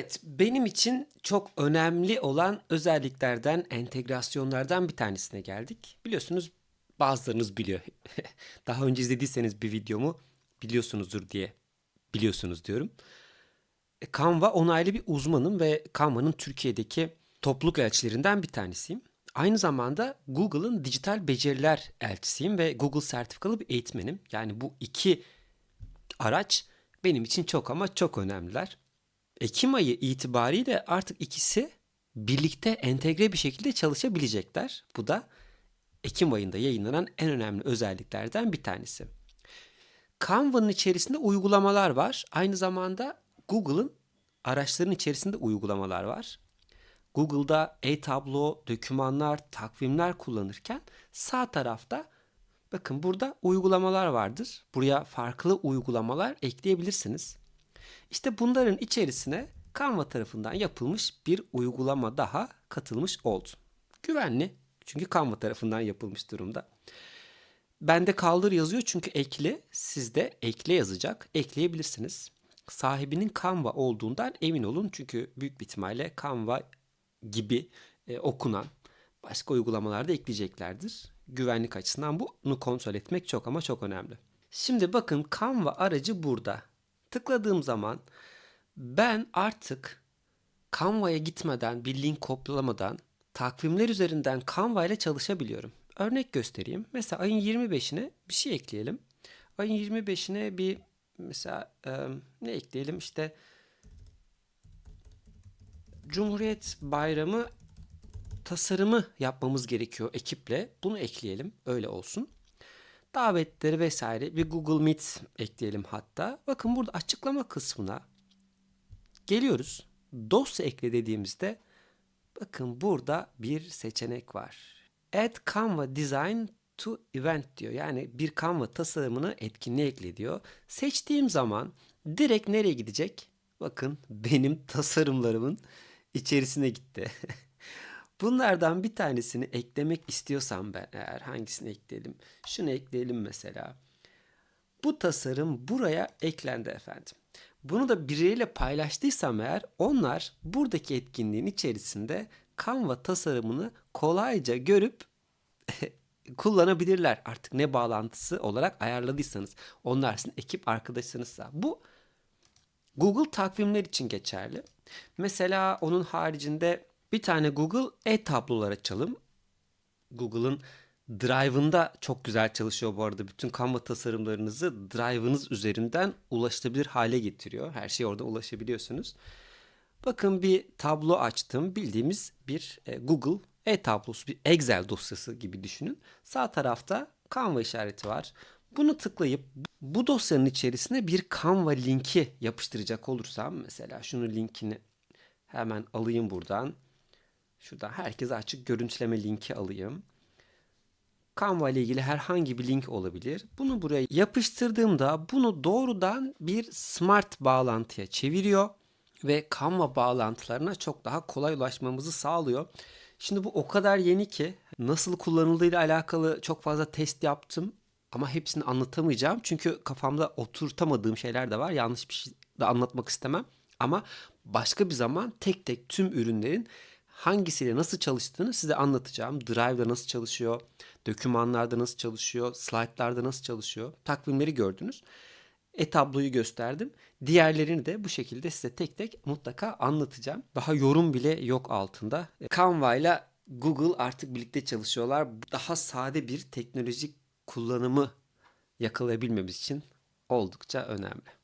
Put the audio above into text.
Evet, benim için çok önemli olan özelliklerden, entegrasyonlardan bir tanesine geldik. Biliyorsunuz bazılarınız biliyor. Daha önce izlediyseniz bir videomu biliyorsunuzdur diye biliyorsunuz diyorum. E, Canva onaylı bir uzmanım ve Canva'nın Türkiye'deki topluluk elçilerinden bir tanesiyim. Aynı zamanda Google'ın dijital beceriler elçisiyim ve Google sertifikalı bir eğitmenim. Yani bu iki araç benim için çok ama çok önemliler. Ekim ayı itibariyle artık ikisi birlikte entegre bir şekilde çalışabilecekler. Bu da Ekim ayında yayınlanan en önemli özelliklerden bir tanesi. Canva'nın içerisinde uygulamalar var. Aynı zamanda Google'ın araçların içerisinde uygulamalar var. Google'da e-tablo, dokümanlar, takvimler kullanırken sağ tarafta bakın burada uygulamalar vardır. Buraya farklı uygulamalar ekleyebilirsiniz. İşte bunların içerisine Canva tarafından yapılmış bir uygulama daha katılmış oldu. Güvenli çünkü Canva tarafından yapılmış durumda. Bende kaldır yazıyor çünkü ekli. Sizde ekle yazacak. Ekleyebilirsiniz. Sahibinin Canva olduğundan emin olun. Çünkü büyük bir ihtimalle Canva gibi e, okunan başka uygulamalarda ekleyeceklerdir. Güvenlik açısından bunu kontrol etmek çok ama çok önemli. Şimdi bakın Canva aracı burada. Tıkladığım zaman ben artık Canva'ya gitmeden, bir link kopyalamadan takvimler üzerinden Canva ile çalışabiliyorum. Örnek göstereyim. Mesela ayın 25'ine bir şey ekleyelim. Ayın 25'ine bir mesela e, ne ekleyelim? İşte Cumhuriyet Bayramı tasarımı yapmamız gerekiyor ekiple. Bunu ekleyelim. Öyle olsun. Davetleri vesaire bir Google Meet ekleyelim hatta. Bakın burada açıklama kısmına geliyoruz. Dosya ekle dediğimizde bakın burada bir seçenek var. Add Canva Design to Event diyor. Yani bir Canva tasarımını etkinliğe ekle diyor. Seçtiğim zaman direkt nereye gidecek? Bakın benim tasarımlarımın içerisine gitti. Bunlardan bir tanesini eklemek istiyorsam ben eğer hangisini ekleyelim? Şunu ekleyelim mesela. Bu tasarım buraya eklendi efendim. Bunu da biriyle paylaştıysam eğer onlar buradaki etkinliğin içerisinde Canva tasarımını kolayca görüp kullanabilirler. Artık ne bağlantısı olarak ayarladıysanız. Onlar sizin ekip arkadaşınızsa. Bu Google takvimler için geçerli. Mesela onun haricinde bir tane Google e-tablolar açalım. Google'ın Drive'ında çok güzel çalışıyor bu arada. Bütün Canva tasarımlarınızı Drive'ınız üzerinden ulaşılabilir hale getiriyor. Her şeye orada ulaşabiliyorsunuz. Bakın bir tablo açtım. Bildiğimiz bir e, Google e-tablosu, bir Excel dosyası gibi düşünün. Sağ tarafta Canva işareti var. Bunu tıklayıp bu dosyanın içerisine bir Canva linki yapıştıracak olursam mesela şunu linkini hemen alayım buradan. Şuradan herkese açık görüntüleme linki alayım. Canva ile ilgili herhangi bir link olabilir. Bunu buraya yapıştırdığımda bunu doğrudan bir smart bağlantıya çeviriyor ve Canva bağlantılarına çok daha kolay ulaşmamızı sağlıyor. Şimdi bu o kadar yeni ki nasıl kullanıldığıyla alakalı çok fazla test yaptım ama hepsini anlatamayacağım. Çünkü kafamda oturtamadığım şeyler de var. Yanlış bir şey de anlatmak istemem. Ama başka bir zaman tek tek tüm ürünlerin hangisiyle nasıl çalıştığını size anlatacağım. Drive'da nasıl çalışıyor, dokümanlarda nasıl çalışıyor, slaytlarda nasıl çalışıyor. Takvimleri gördünüz. E-tabloyu gösterdim. Diğerlerini de bu şekilde size tek tek mutlaka anlatacağım. Daha yorum bile yok altında. Canva ile Google artık birlikte çalışıyorlar. Daha sade bir teknolojik kullanımı yakalayabilmemiz için oldukça önemli.